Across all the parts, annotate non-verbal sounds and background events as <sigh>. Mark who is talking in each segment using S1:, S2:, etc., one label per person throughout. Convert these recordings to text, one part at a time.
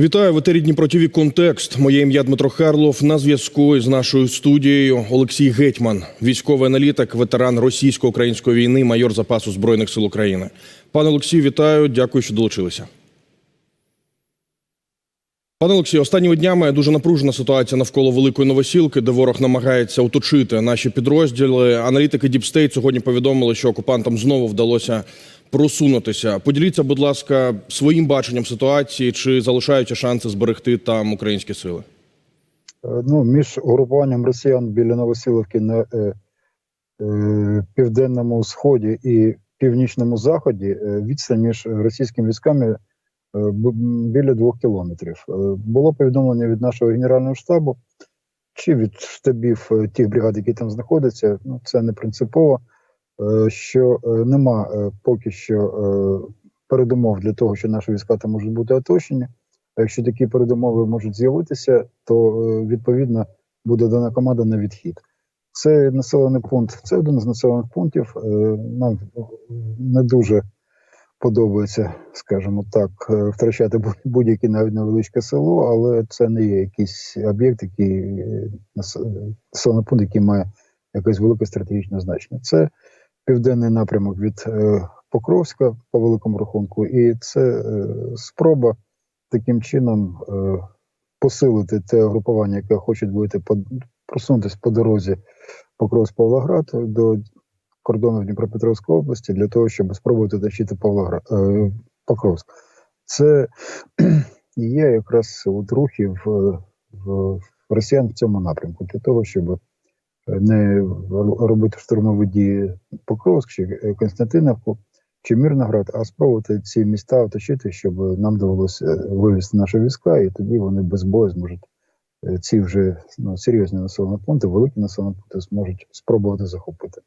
S1: Вітаю в етері Дніпро ТВ Контекст. Моє ім'я Дмитро Харлов. На зв'язку із нашою студією Олексій Гетьман, військовий аналітик, ветеран російсько-української війни, майор запасу збройних сил України. Пане Олексію, вітаю. Дякую, що долучилися. Пане Олексію, останніми днями дуже напружена ситуація навколо великої новосілки, де ворог намагається оточити наші підрозділи. Аналітики Діпстейт сьогодні повідомили, що окупантам знову вдалося просунутися. Поділіться, будь ласка, своїм баченням ситуації, чи залишаються шанси зберегти там українські сили?
S2: Е, Ну, між угрупуванням росіян біля Новосіловки на е, е, південному сході і північному заході е, відстань між російськими військами е, біля двох кілометрів. Було повідомлення від нашого генерального штабу чи від штабів тих бригад, які там знаходяться. Ну, це не принципово, що е, нема е, поки що е, передумов для того, що наші війська там можуть бути оточені. А якщо такі передумови можуть з'явитися, то е, відповідно буде дана команда на відхід. Це населений пункт, це один з населених пунктів. Е, Нам не дуже подобається, скажімо так, е, втрачати будь-яке навіть невеличке село, але це не є якийсь об'єкт, який е, нас- е, населений пункт, який має якесь велике стратегічне значення. Це південний напрямок від е, Покровська по великому рахунку, і це е, спроба таким чином е, посилити те групування, яке хочуть бути просунутися по дорозі Покровськ Павлоград до кордону Дніпропетровської області для того, щоб спробувати тащити Павлоград Покровськ. Це <clears throat> є якраз от рухи в, в росіян в цьому напрямку для того, щоб не робити штурмові дії Покровськ чи Константиновку чи Мирноград, а спробувати ці міста оточити, щоб нам довелося вивезти наші війська, і тоді вони без бою зможуть е, ці вже ну, серйозні населені пункти, великі населені пункти зможуть спробувати захопити.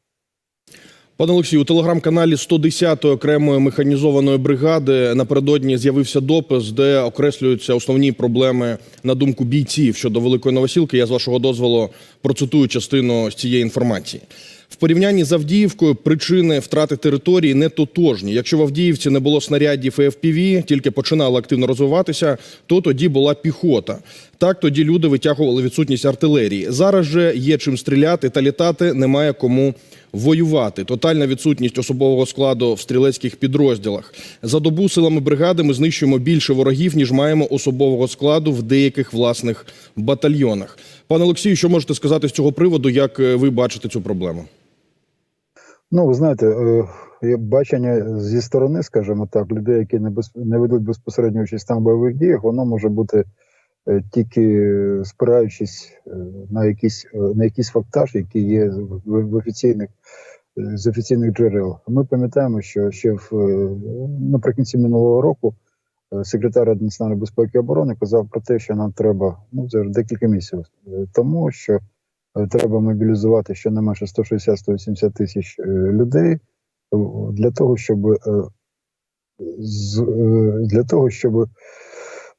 S1: Пане Олексію, у телеграм-каналі 110-ї окремої механізованої бригади напередодні з'явився допис, де окреслюються основні проблеми на думку бійців щодо великої новосілки. Я з вашого дозволу процитую частину з цієї інформації. В порівнянні з Авдіївкою причини втрати території не тотожні. Якщо в Авдіївці не було снарядів і FPV, тільки починала активно розвиватися, то тоді була піхота. Так тоді люди витягували відсутність артилерії. Зараз же є чим стріляти та літати, немає кому воювати. Тотальна відсутність особового складу в стрілецьких підрозділах. За добу силами бригади ми знищуємо більше ворогів, ніж маємо особового складу в деяких власних батальйонах. Пане Олексію, що можете сказати з цього приводу? Як е, ви бачите цю проблему?
S2: Ну, ви знаєте, е, бачення зі сторони, скажімо так, людей, які не, ведуть безпосередньо участь там в бойових діях, воно може бути тільки спираючись е, на якийсь, е, на якийсь фактаж, який є в, офіційних е, з офіційних джерел. Ми пам'ятаємо, що ще в е, наприкінці минулого року е, секретар національної безпеки і оборони казав про те, що нам треба ну це декілька місяців е, тому, що е, треба мобілізувати щонайменше 160-180 тисяч е, людей е, для того, щоб е, е, для того, щоб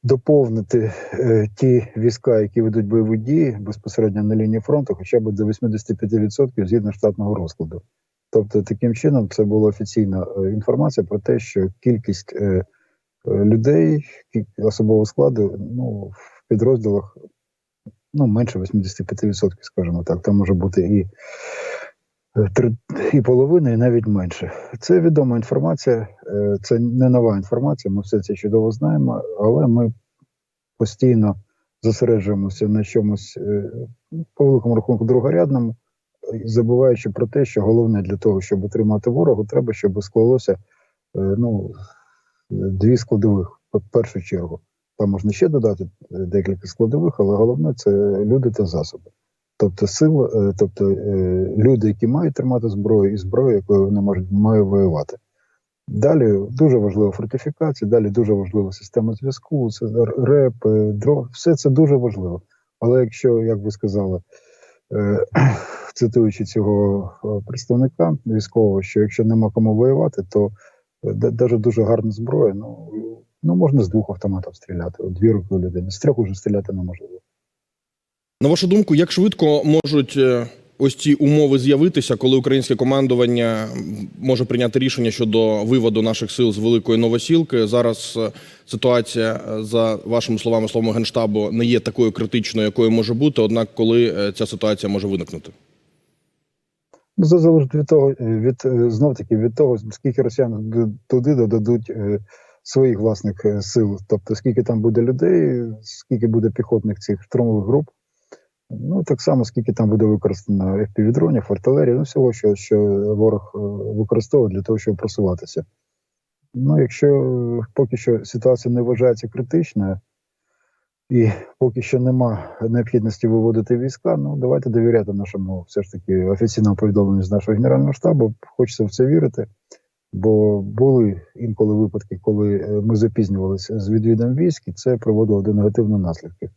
S2: доповнити е, ті війська, які ведуть бойові дії безпосередньо на лінії фронту, хоча б до 85% згідно штатного розкладу. Тобто, таким чином, це була офіційна е, інформація про те, що кількість е, е, людей, особового складу, ну в підрозділах ну менше 85%, скажімо так. Там може бути і і половина, і навіть менше. Це відома інформація, е, це не нова інформація. Ми все це чудово знаємо, але ми постійно зосереджуємося на чомусь е, по великому рахунку другорядному, забуваючи про те, що головне для того, щоб утримати ворогу, треба, щоб склалося е, ну, дві складових в першу чергу. Там можна ще додати декілька складових, але головне це люди та засоби. Тобто сила, е, тобто е, люди, які мають тримати зброю, і зброю, якою вони можуть мають воювати. Далі дуже важлива фортифікація, далі дуже важлива система зв'язку, це реп, е, все це дуже важливо. Але якщо, як ви сказали, <clears throat> цитуючи цього представника військового, що якщо нема кому воювати, то навіть дуже гарна зброя, ну, ну можна з двох автоматів стріляти, дві руки у людини, з трьох уже стріляти неможливо.
S1: На вашу думку, як швидко можуть е, ось ці умови з'явитися, коли українське командування може прийняти рішення щодо виводу наших сил з великої новосілки. Зараз е, ситуація, е, за вашими словами, словами генштабу, не є такою критичною, якою може бути. Однак, коли ця ситуація може виникнути?
S2: Ну, це залежить від того, від знов таки від того, скільки росіян туди додадуть своїх власних сил, тобто скільки там буде людей, скільки буде піхотних цих штурмових груп. Ну так само, скільки там буде використано FPV-дронів, артилерії, ну всього, що, що ворог е, використовує для того, щоб просуватися. Ну, якщо е, поки що ситуація не вважається критичною, і поки що нема необхідності виводити війська, ну давайте довіряти нашому все ж таки офіційному повідомленню з нашого генерального штабу. Хочеться в це вірити. Бо були інколи випадки, коли е, ми запізнювалися з відвідом військ, і це приводило до негативних наслідків.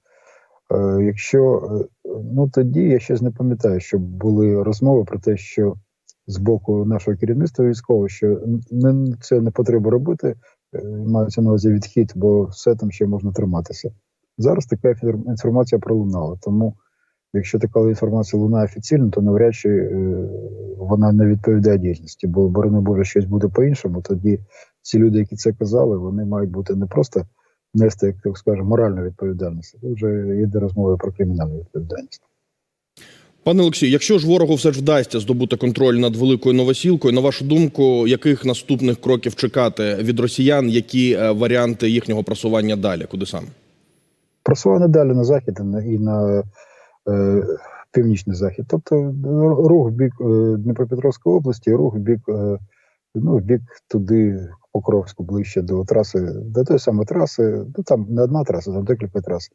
S2: Е, якщо е, ну тоді я ще не пам'ятаю, щоб були розмови про те, що з боку нашого керівництва військового, що не, це не потрібно робити, е, мається на увазі відхід, бо все там ще можна триматися. Зараз така інфор- інформація пролунала. Тому, якщо така інформація лунає офіційно, то навряд чи вона не відповідає дійсності, бо борони Боже, щось буде по-іншому. Тоді ці люди, які це казали, вони мають бути не просто нести, як так скажемо, моральну відповідальність. Тут вже йде розмова про кримінальну відповідальність.
S1: Пане Олексію, якщо ж ворогу все ж вдасться здобути контроль над великою новосілкою, на вашу думку, яких наступних кроків чекати від росіян, які е, варіанти їхнього просування далі? Куди саме?
S2: Просування далі на захід і на, е, північний захід. Тобто е, рух в бік е, Дніпропетровської області, рух в бік, е, ну, в бік туди, Покровську, ближче до траси, до тої самої траси, ну там не одна траса, там декілька трас.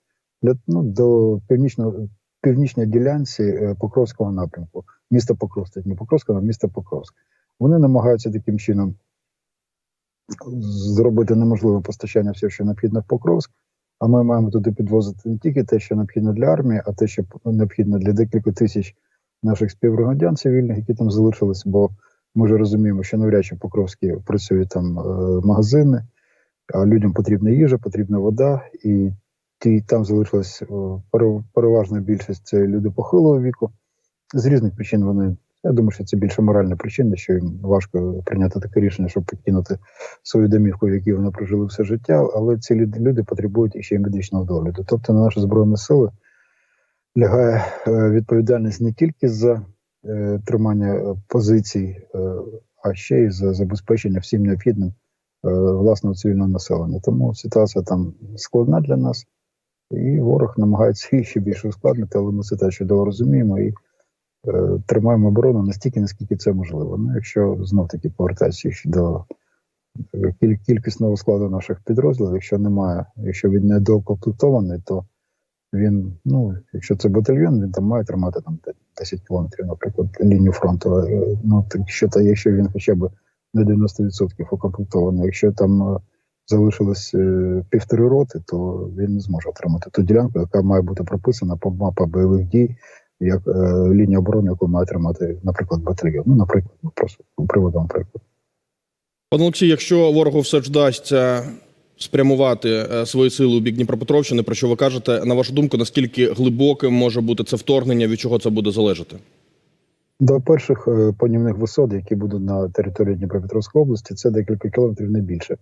S2: Ну, до північного північній ділянці е, Покровського напрямку, міста Покровськ, не Покровського, а міста Покровськ. Вони намагаються таким чином зробити неможливе постачання всього, що необхідно в Покровськ. А ми маємо туди підвозити не тільки те, що необхідно для армії, а те, що необхідно для декілька тисяч наших співгромадян цивільних, які там залишились, бо ми вже розуміємо, що навряд чи в Покровській працюють там е, магазини, а людям потрібна їжа, потрібна вода, і ті там залишилась е, переважна більшість це люди похилого віку. З різних причин вони. Я думаю, що це більше моральна причина, що їм важко прийняти таке рішення, щоб покинути свою домівку, в якій вони прожили все життя, але ці люди, потребують іще й медичного догляду. Тобто на наші збройні сили лягає е, відповідальність не тільки за тримання е, позицій, е, а ще й за забезпечення всім необхідним е, власного цивільного населення. Тому ситуація там складна для нас, і ворог намагається ще більше ускладнити, але ми це теж чудово розуміємо і тримаємо оборону настільки, наскільки це можливо. Ну, якщо знов таки повертатися ще до кількісного складу наших підрозділів, якщо немає, якщо він не доукомплектований, то він, ну, якщо це батальйон, він там має тримати там 10 кілометрів, наприклад, лінію фронту. Е, Ну, так що та якщо він хоча б на 90% укомплектований, якщо там е, залишилось е, півтори роти, то він не зможе отримати ту ділянку, яка має бути прописана по мапа бойових дій, як е, лінія оборони, яку має тримати, наприклад, батальйон. Ну, наприклад, просто приводом приклад.
S1: Пане Олексій, якщо ворогу все ж вдасться спрямувати е, свої сили у бік Дніпропетровщини, про що ви кажете, на вашу думку, наскільки глибоким може бути це вторгнення, від чого це буде залежати?
S2: До перших е, панівних висот, які будуть на території Дніпропетровської області, це декілька кілометрів не більше.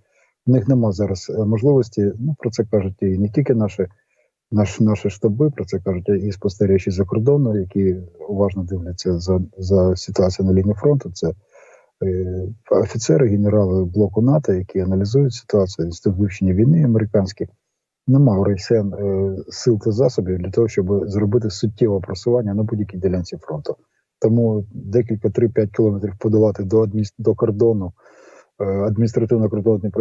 S2: В них нема зараз е, можливості. Ну про це кажуть і не тільки наші, наш, наші штаби, про це кажуть і спостерігачі за кордону, які уважно дивляться за, за ситуацією на лінії фронту. Це офіцери, генерали блоку НАТО, які аналізують ситуацію інститут вивчення війни американські. Нема у росіян е, сил та засобів для того, щоб зробити суттєве просування на будь-якій ділянці фронту. Тому декілька 3-5 кілометрів подолати до до кордону е, адміністративного кордону.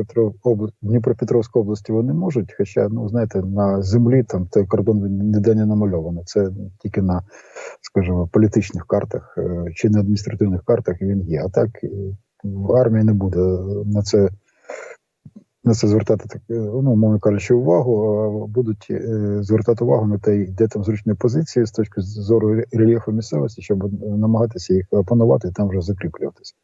S2: Дніпропетровської області вони можуть. Хоча, ну знаєте, на землі там той кордон ніде не намальований. Це тільки на, скажімо, політичних картах е, чи на адміністративних картах він є. А так е, в армії не буде на це. На це звертати так, е, ну, мовно кажучи, увагу, будуть е, звертати увагу на те, де там зручні позиції з точки зору рельєфу місцевості, щоб намагатися їх опанувати і там вже закріплюватися.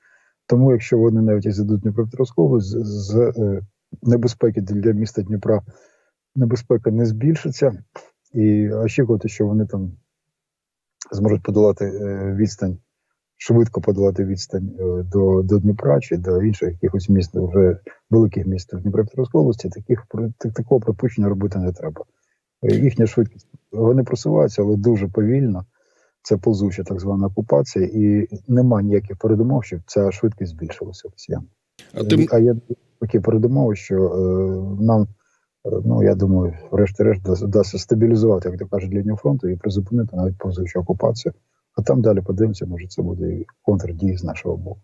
S2: Тому, якщо вони навіть зайдуть Дніпропетровську область, з, з е, небезпеки для міста Дніпра небезпека не збільшиться, і очікувати, що вони там зможуть подолати е, відстань, швидко подолати відстань е, до, до Дніпра чи до інших якихось міст, вже великих міст в Дніпропетровській області, таких такого припущення робити не треба. Їхня швидкість вони просуваються, але дуже повільно. Це ползуча так звана окупація, і нема ніяких передумов, щоб ця швидкість збільшилася росіян.
S1: А ти...
S2: А є такі передумови, що е, нам, е, ну я думаю, врешті-решт дасть- вдасться стабілізувати, як то кажуть, лінію фронту і призупинити навіть повзучу окупацію. А там далі подивимося, може це буде і контрдії з нашого боку.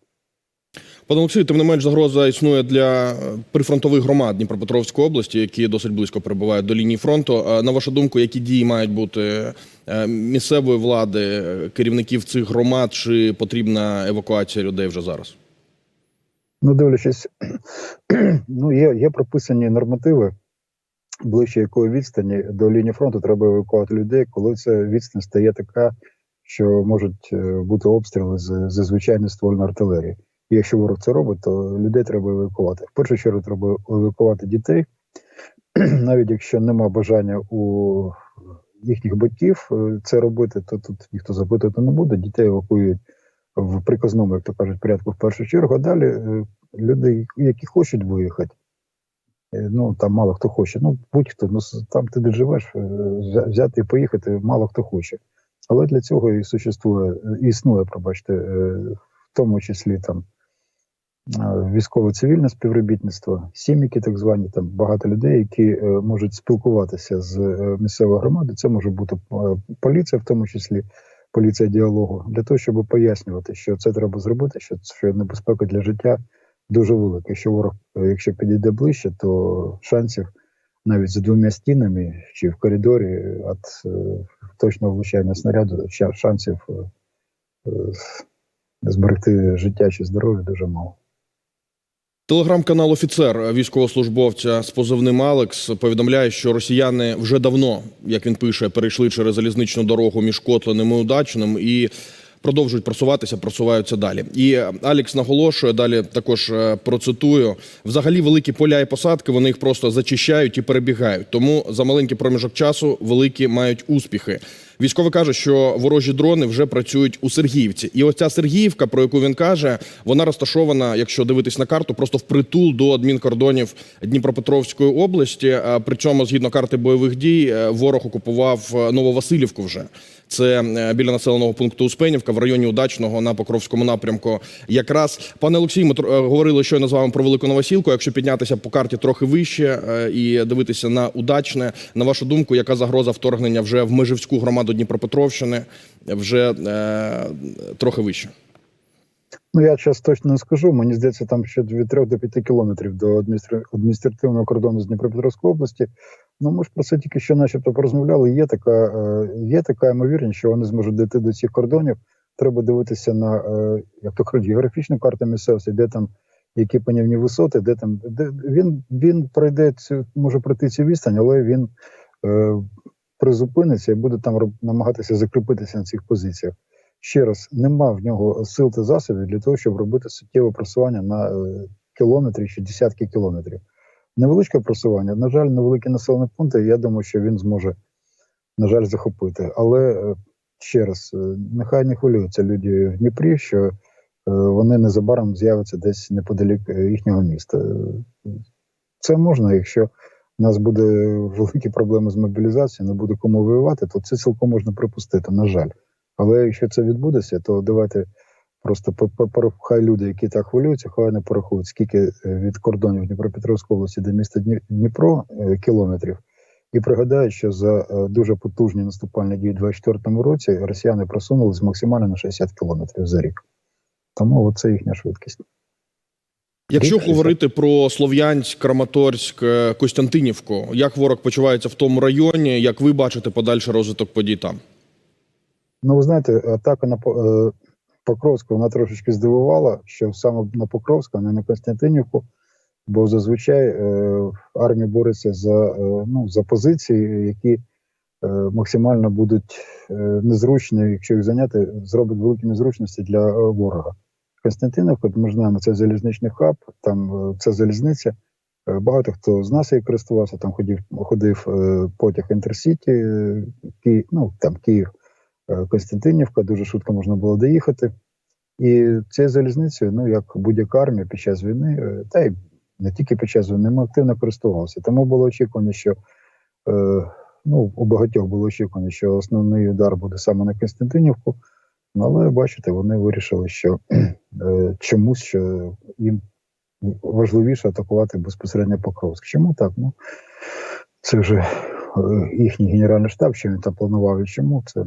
S1: Пане Олексію, тим не менш загроза існує для е, прифронтових громад Дніпропетровської області, які досить близько перебувають до лінії фронту. На вашу думку, які дії мають бути е, місцевої влади, е, керівників цих громад, чи потрібна евакуація людей вже зараз?
S2: Ну, дивлячись, <clears throat> ну є, є прописані нормативи, ближче якої відстані до лінії фронту треба евакуувати людей, коли ця відстань стає така, що можуть бути обстріли з, з звичайної ствольної артилерії. І якщо ворог це робить, то людей треба евакувати. В першу чергу треба евакувати дітей, <clears throat> навіть якщо нема бажання у їхніх батьків е, це робити, то тут ніхто запитувати не буде. Дітей евакуюють в приказному, як то кажуть, порядку в першу чергу. А далі е, люди, які хочуть виїхати, е, ну там мало хто хоче. Ну будь-хто, ну там ти де живеш, взяти і поїхати, мало хто хоче. Але для цього і существує, існує, пробачте, в тому числі там військово-цивільне співробітництво, сім'яки, так звані, там багато людей, які е, можуть спілкуватися з е, місцевою громадою. Це може бути е, поліція, в тому числі поліція діалогу, для того, щоб пояснювати, що це треба зробити, що, що небезпека для життя дуже велика. Якщо ворог, е, якщо підійде ближче, то шансів навіть за двома стінами чи в коридорі від е, точного влучання снаряду шансів е, е, зберегти життя чи здоров'я дуже мало.
S1: Телеграм-канал Офіцер військовослужбовця з позивним Алекс повідомляє, що росіяни вже давно, як він пише, перейшли через залізничну дорогу між Котлиним і Удачним і продовжують просуватися, просуваються далі. І Алекс наголошує далі. Також е, процитую: взагалі великі поля і посадки вони їх просто зачищають і перебігають. Тому за маленький проміжок часу великі мають успіхи. Військовий каже, що ворожі дрони вже працюють у Сергіївці. І ось ця Сергіївка, про яку він каже, вона розташована, якщо дивитись на карту, просто впритул до адмінкордонів Дніпропетровської області. А Причому, згідно карти бойових дій, е, ворог окупував е, Нововасилівку вже. Це е, біля населеного пункту Успенівка в районі Удачного на Покровському напрямку. Якраз пане Олексій, ми е, говорили щойно з вами про велику новосілку. Якщо піднятися по карті трохи вище е, і дивитися на удачне, на вашу думку, яка загроза вторгнення вже в Межівську громаду Дніпропетровщини вже е, трохи вище?
S2: Ну, я зараз точно не скажу. Мені здається, там ще від 3 до 5 кілометрів до адміністра- адміністративного кордону з Дніпропетровської області. Ну, ми ж про це тільки що начебто порозмовляли. Є така, е, є така ймовірність, що вони зможуть дійти до цих кордонів. Треба дивитися на, е, як то кажуть, географічну карту місцевості, де там які панівні висоти, де там де він, він пройде цю, може пройти цю відстань, але він призупиниться і буде там намагатися закріпитися на цих позиціях ще раз, нема в нього сил та засобів для того, щоб робити суттєве просування на е, кілометрі чи десятки кілометрів. Невеличке просування, на жаль, невеликі населені пункти. Я думаю, що він зможе, на жаль, захопити. Але е, ще раз, е, нехай не хвилюються люди в Дніпрі, що вони незабаром з'являться десь неподалік їхнього міста. Це можна, якщо у нас буде великі проблеми з мобілізацією, не буде кому воювати, то це цілком можна припустити, на жаль. Але якщо це відбудеться, то давайте просто хай люди, які так хвилюються, хай не порахують, скільки е, від кордонів Дніпропетровської області до міста Дніпро е, кілометрів, і пригадають, що за е, дуже потужні наступальні дії у 24-му році росіяни просунулись максимально на 60 кілометрів за рік. Тому це їхня швидкість.
S1: Якщо говорити про Слов'янськ, Краматорськ, е, Костянтинівку, як ворог почувається в тому районі, як ви бачите подальший розвиток подій там?
S2: Ну, ви знаєте, атака на е, Покровську вона трошечки здивувала, що саме на Покровську, а не на Константинівку, бо зазвичай е, армія бореться за, е, ну, за позиції, які е, максимально будуть е, незручні, якщо їх зайняти, зроблять великі незручності для ворога. Константинівка, ми знаємо, це залізничний хаб, там е, це залізниця. Е, Багато хто з нас її користувався, там ходив, ходив е, потяг Інтерсіті, Ки, ну там Київ. Константинівка, дуже швидко можна було доїхати. І цією залізницею, ну як будь-яка армія під час війни, та й не тільки під час війни, ми активно користувалися. Тому було очікування, що ну, у багатьох було очікування, що основний удар буде саме на Константинівку. Але бачите, вони вирішили, що <clears throat> е, чомусь що їм важливіше атакувати безпосередньо Покровськ. Чому так? Ну це вже е, їхній генеральний штаб, що він там планував і чому це.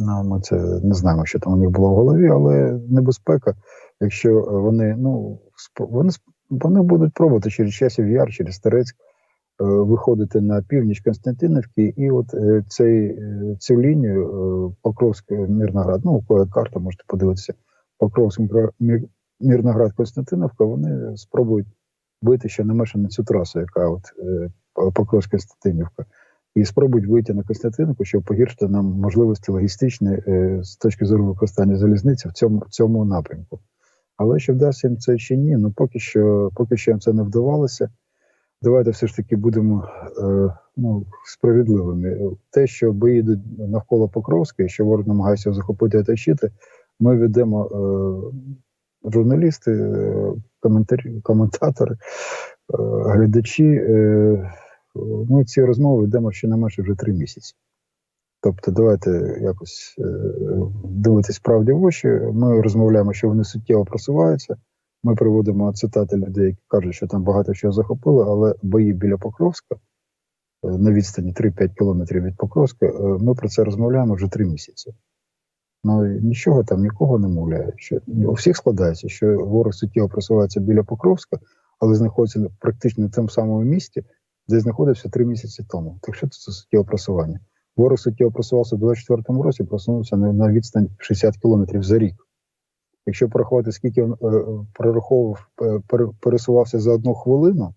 S2: Ну, ми це не знаємо, що там у них було в голові, але небезпека, якщо вони, ну, вони, вони будуть пробувати через часів яр, через Терецьк виходити на північ Константинівки, і от е, цей, е, цю лінію е, Покровськ Мірноград, ну, карта, можете подивитися, Покровськ Мір- Мір- Мірноград Константинівка, вони спробують бити щонайменше на цю трасу, яка от е, Покровськ Константинівка. І спробують вийти на Константинівку, щоб погіршити нам можливості логістичні е, з точки зору використання залізниці в цьому, в цьому напрямку. Але чи вдасться їм це чи ні, ну поки що, поки що їм це не вдавалося. Давайте все ж таки будемо е, ну, справедливими. Те, що бої йдуть навколо Покровська, що ворог намагається захопити і оточити, ми ведемо е, журналісти, е, коментарі, коментатори, е, глядачі. Е, ми ці розмови ведемо щонайменше вже три місяці. Тобто, давайте якось е, дивитись правді в очі. Ми розмовляємо, що вони суттєво просуваються. Ми приводимо цитати людей, які кажуть, що там багато чого захопили, але бої біля Покровська е, на відстані 3-5 кілометрів від Покровська. е, Ми про це розмовляємо вже три місяці. Ну нічого там нікого не мовляє. Що у всіх складається, що ворог суттєво просувається біля Покровська, але знаходиться практично в тому самому місті, де знаходився три місяці тому. Так що це за суттєве просування? Ворог суттєво просувався в 24-му році, просунувся на, на відстань 60 кілометрів за рік. Якщо порахувати, скільки він е, прораховував, е, пересувався за одну хвилину,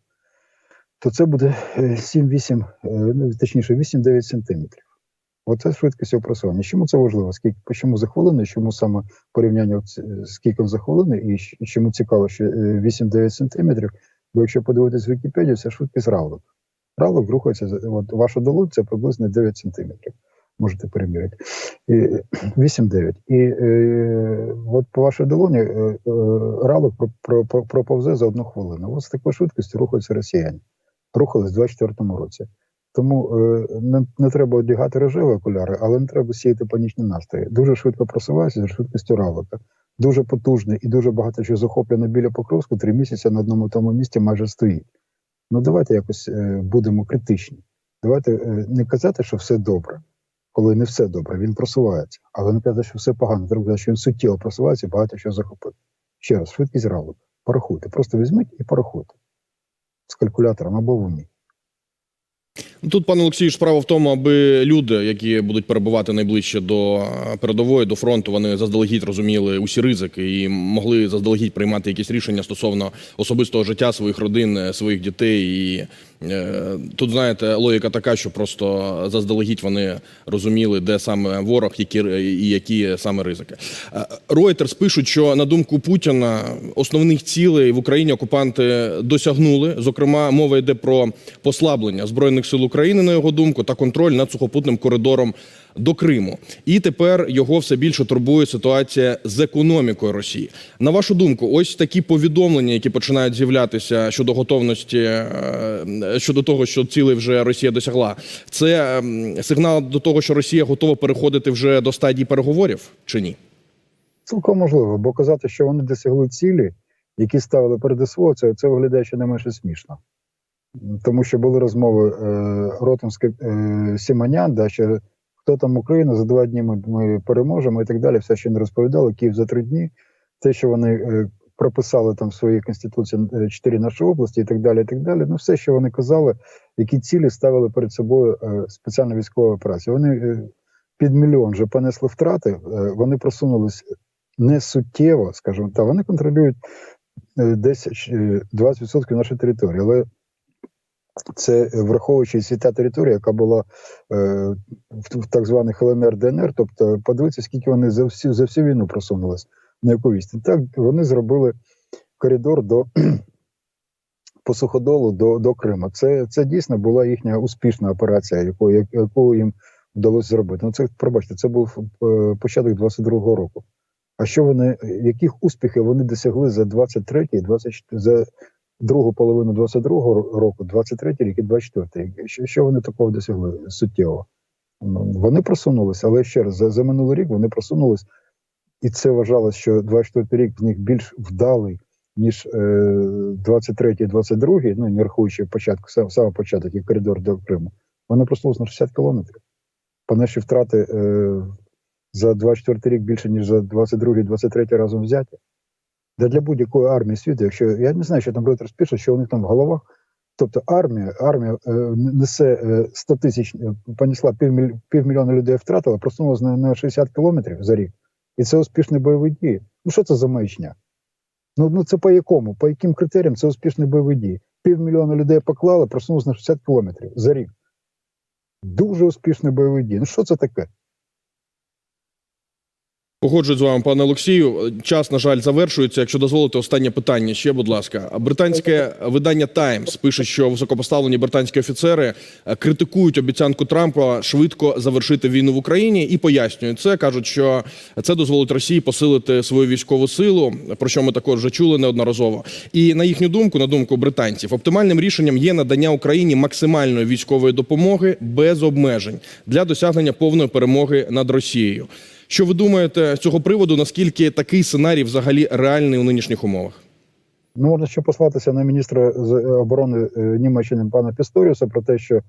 S2: то це буде е, 7-8, е, ну, точніше, 8-9 сантиметрів. Оце швидкість цього просування. Чому це важливо? Скільки чому за хвилину, чому саме порівняння скільки за хвилину, і чому цікаво, що е, 8-9 сантиметрів, бо якщо подивитись Вікіпедію, це швидкість равлик. Равлик рухається, от ваша долонь це приблизно 9 сантиметрів. Можете переміряти. І, 8-9. І е, от по вашій долоні е, про, про, проповзе за одну хвилину. От з такою швидкістю рухаються росіяни. Рухались в 24-му році. Тому е, не, не треба одягати рожеві окуляри, але не треба сіяти панічні настрої. Дуже швидко просувається за швидкістю равлика. Дуже потужний і дуже багато чого захоплено біля Покровську. Три місяці на одному тому місці майже стоїть. Ну давайте якось е, будемо критичні. Давайте е, не казати, що все добре, коли не все добре, він просувається. Але не казати, що все погано. Треба казати, що він суттєво просувається і багато що захопив. Ще раз, швидкість равлика. Порахуйте. Просто візьміть і порахуйте. З калькулятором або в умі.
S1: Тут, пане Олексію, справа в тому, аби люди, які будуть перебувати найближче до е, передової, до фронту, вони заздалегідь розуміли усі ризики і могли заздалегідь приймати якісь рішення стосовно особистого життя своїх родин, е, своїх дітей. І е, тут, знаєте, логіка така, що просто заздалегідь вони розуміли, де саме ворог, які і які саме ризики. Reuters пишуть, що на думку Путіна основних цілей в Україні окупанти досягнули. Зокрема, мова йде про послаблення збройних сил України, на його думку, та контроль над сухопутним коридором до Криму. І тепер його все більше турбує ситуація з економікою Росії. На вашу думку, ось такі повідомлення, які починають з'являтися щодо готовності е, щодо того, що цілей вже Росія досягла, це ем, сигнал до того, що Росія готова переходити вже до стадії переговорів, чи ні?
S2: Цілком можливо, бо казати, що вони досягли цілі, які ставили перед СВО, це, це виглядає ще не менше смішно. Тому що були розмови е, Ротомське Сіманян, да, що хто там Україна, за два дні ми, ми переможемо і так далі. Все, що не розповідали, Київ за три дні. Те, що вони е, прописали там в своїй конституції е, чотири наші області, і так далі. і так далі. Ну, все, що вони казали, які цілі ставили перед собою спеціальна військова операція. Вони під мільйон вже понесли втрати, вони просунулись не суттєво, скажімо так, вони контролюють десь е, 20% нашої території, але це враховуючи всі територія, яка була е, в, в так званих ЛНР ДНР, тобто подивіться, скільки вони за всю за всю війну просунулись на яку відстань. Так вони зробили коридор до <clears throat> по суходолу до, до Криму. Це, це дійсно була їхня успішна операція, яку, яку їм вдалося зробити. Ну це пробачте, це був е, початок 22-го року. А що вони, яких успіхів вони досягли за 23-й, 24, за другу половину 22-го року, 23-й рік і 24-й рік? Що, вони такого досягли суттєво? Ну, вони просунулися, але ще раз, за, за минулий рік вони просунулись, і це вважалось, що 24-й рік в них більш вдалий, ніж е, 23-й, 22-й, ну не рахуючи початку, сам, саме початок і коридор до Криму. Вони просунулися на 60 кілометрів. По наші втрати е, за 24 рік більше, ніж за 22 23 разом взяті. Да для будь-якої армії світу, якщо я не знаю, що там Reuters пише, що у них там в головах. Тобто армія, армія е, несе е, 100 тисяч, е, понесла півміль, півмільйона людей втратила, просунулась на, на 60 кілометрів за рік. І це успішні бойові дії. Ну що це за маячня? Ну, ну це по якому? По яким критеріям це успішні бойові дії? Півмільйона людей поклали, просунулись на 60 кілометрів за рік. Дуже успішні бойові дії. Ну що це таке?
S1: Погоджуюсь з вами, пане Олексію. Час, на жаль, завершується. Якщо дозволите, останнє питання ще, будь ласка. Британське видання Таймс пише, що високопоставлені британські офіцери е, критикують обіцянку Трампа швидко завершити війну в Україні і пояснюють це. кажуть, що це дозволить Росії посилити свою військову силу, про що ми також вже чули неодноразово. І на їхню думку, на думку британців, оптимальним рішенням є надання Україні максимальної військової допомоги без обмежень для досягнення повної перемоги над Росією. Що ви думаєте з цього приводу? Наскільки такий сценарій взагалі реальний у нинішніх умовах?
S2: Ну, можна ще послатися на міністра е, оборони е, Німеччини пана Пісторіуса про те, що е,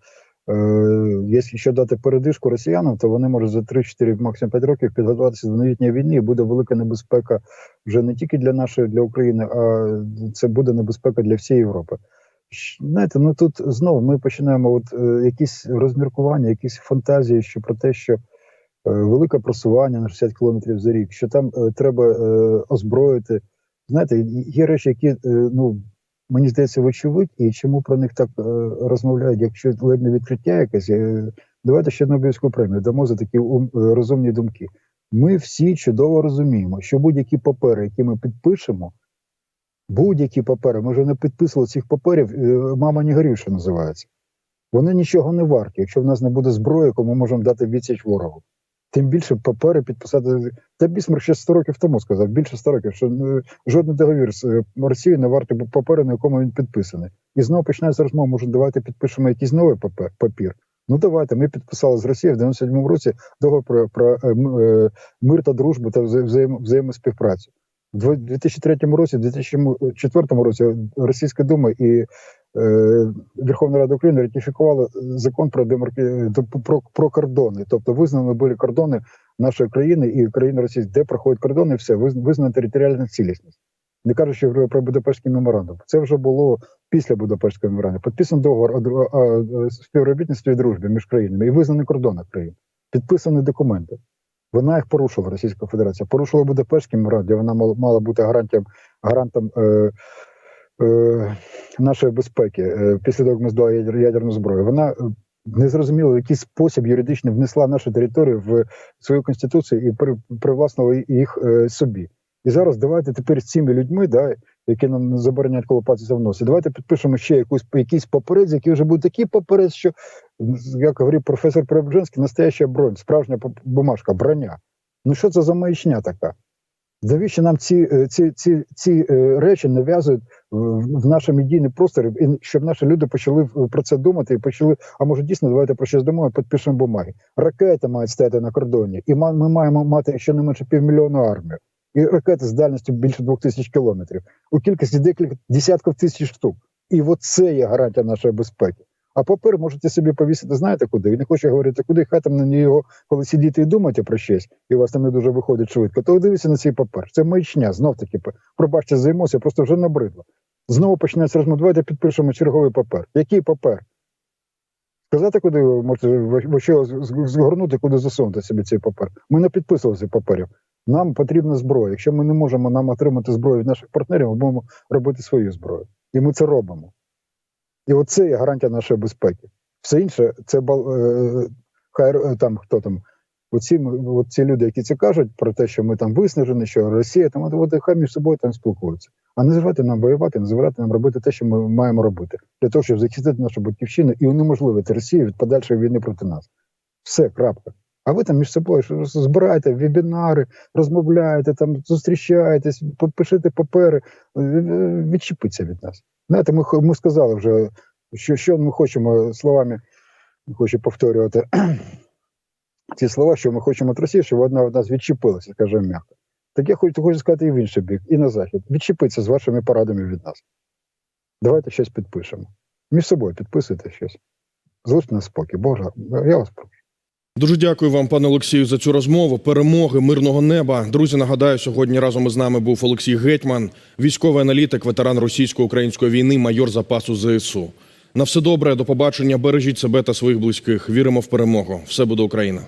S2: якщо дати передишку росіянам, то вони можуть за 3-4, максимум 5 років підготуватися до новітньої війни, і буде велика небезпека вже не тільки для нашої, для України, а це буде небезпека для всієї Європи. Знаєте, ну тут знову ми починаємо от е, якісь розміркування, якісь фантазії, що про те, що велике просування на 60 кілометрів за рік, що там е, треба е, озброїти. Знаєте, є речі, які е, ну мені здається, вочевидь, і чому про них так е, розмовляють, якщо ледь не відкриття якесь. е, Давайте ще Нобелівську премію дамо за такі ум, е, розумні думки. Ми всі чудово розуміємо, що будь-які папери, які ми підпишемо, будь-які папери, ми вже не підписували цих паперів, е, мама не горюй, називається. Вони нічого не варті, якщо в нас не буде зброї, яку ми можемо дати відсіч ворогу. Тим більше папери підписати. Та Бісмарк ще 100 років тому сказав, більше 100 років, що е, жодний договір з е, Росією не вартий паперу, на якому він підписаний. І знову починається розмова, може, давайте підпишемо якийсь новий папер, папір. Ну давайте. Ми підписали з Росією в 97-му році договір про, про е, е, мир та дружбу та вза- взаєм, взаємоспівпрацю. В 2003 році, 2004 році Російська Дума і Верховна Рада України ратифікувала закон про демарки про, про кордони, тобто визнані були кордони нашої країни і країни Росії, де проходять кордони, все виз- визнана територіальна цілісність. Не кажучи про Будапештський меморандум. Це вже було після Будапештського меморандуму. Підписаний договор о, співробітництві і дружбі між країнами і визнані кордони країн. Підписані документи. Вона їх порушила Російська Федерація. Порушила Будапештський меморандум, де вона мала, бути гарантом, гарантом е, е, нашої безпеки е, після того, як ми здали ядерну зброю. Вона е, незрозуміло, в який спосіб юридичний внесла нашу територію в свою конституцію і при, привласнила їх е, собі. І зараз давайте тепер з цими людьми, да, які нам забороняють колопатися в носі, давайте підпишемо ще якусь якийсь паперець, який вже буде такий паперець, що як говорив професор Преображенський, настояща бронь, справжня бумажка, броня. Ну що це за маячня така? Навіщо нам ці, е, ці, ці, ці е, речі нав'язують в, в наш медійний простір, і щоб наші люди почали про це думати і почали, а може дійсно давайте про щось думаємо, підпишемо бумаги. Ракети мають стояти на кордоні, і ми маємо мати щонайменше півмільйона армію. І ракети з дальністю більше двох тисяч кілометрів у кількості декілька десятків тисяч штук. І от це є гарантія нашої безпеки. А папір можете собі повісити, знаєте куди? І не хочу говорити, куди хай там на нього, коли сидіти і думати про щось, і у вас там не дуже виходить швидко, то дивіться на цей папер. Це маячня, знов таки, пробачте за емоції, просто вже набридло. Знову починається розмова, давайте підпишемо черговий папер. Який папер? Сказати, куди ви можете згорнути, куди засунути собі цей папер. Ми не підписували цих паперів. Нам потрібна зброя. Якщо ми не можемо нам отримати зброю від наших партнерів, ми будемо робити свою зброю. І ми це робимо. І оце є гарантія нашої безпеки. Все інше, це бал- е, хай е, там хто там. Оці, ці люди, які це кажуть про те, що ми там виснажені, що Росія, там от, хай між собою там спілкуються. А не заважайте нам воювати, не заважайте нам робити те, що ми маємо робити, для того, щоб захистити нашу батьківщину і унеможливити Росію від подальшої війни проти нас. Все, крапка. А ви там між собою збираєте вебінари, розмовляєте, там зустрічаєтесь, пишете папери, е, е, від нас. Знаєте, ми, ми сказали вже, що, що ми хочемо словами, хочу повторювати <clears throat> ці слова, що ми хочемо від Росії, щоб вона від нас відчепилася, скажімо м'яко. Так я хочу, хочу сказати і в інший бік, і на захід. Відчепиться з вашими порадами від нас. Давайте щось підпишемо. Між собою підписуйте щось. Залиште нас спокій. Боже, я вас прошу.
S1: Дуже дякую вам, пане Олексію, за цю розмову. Перемоги, мирного неба. Друзі, нагадаю, сьогодні разом із нами був Олексій Гетьман, військовий аналітик, ветеран російсько-української війни, майор запасу ЗСУ. На все добре, до побачення. Бережіть себе та своїх близьких. Віримо в перемогу. Все буде Україна.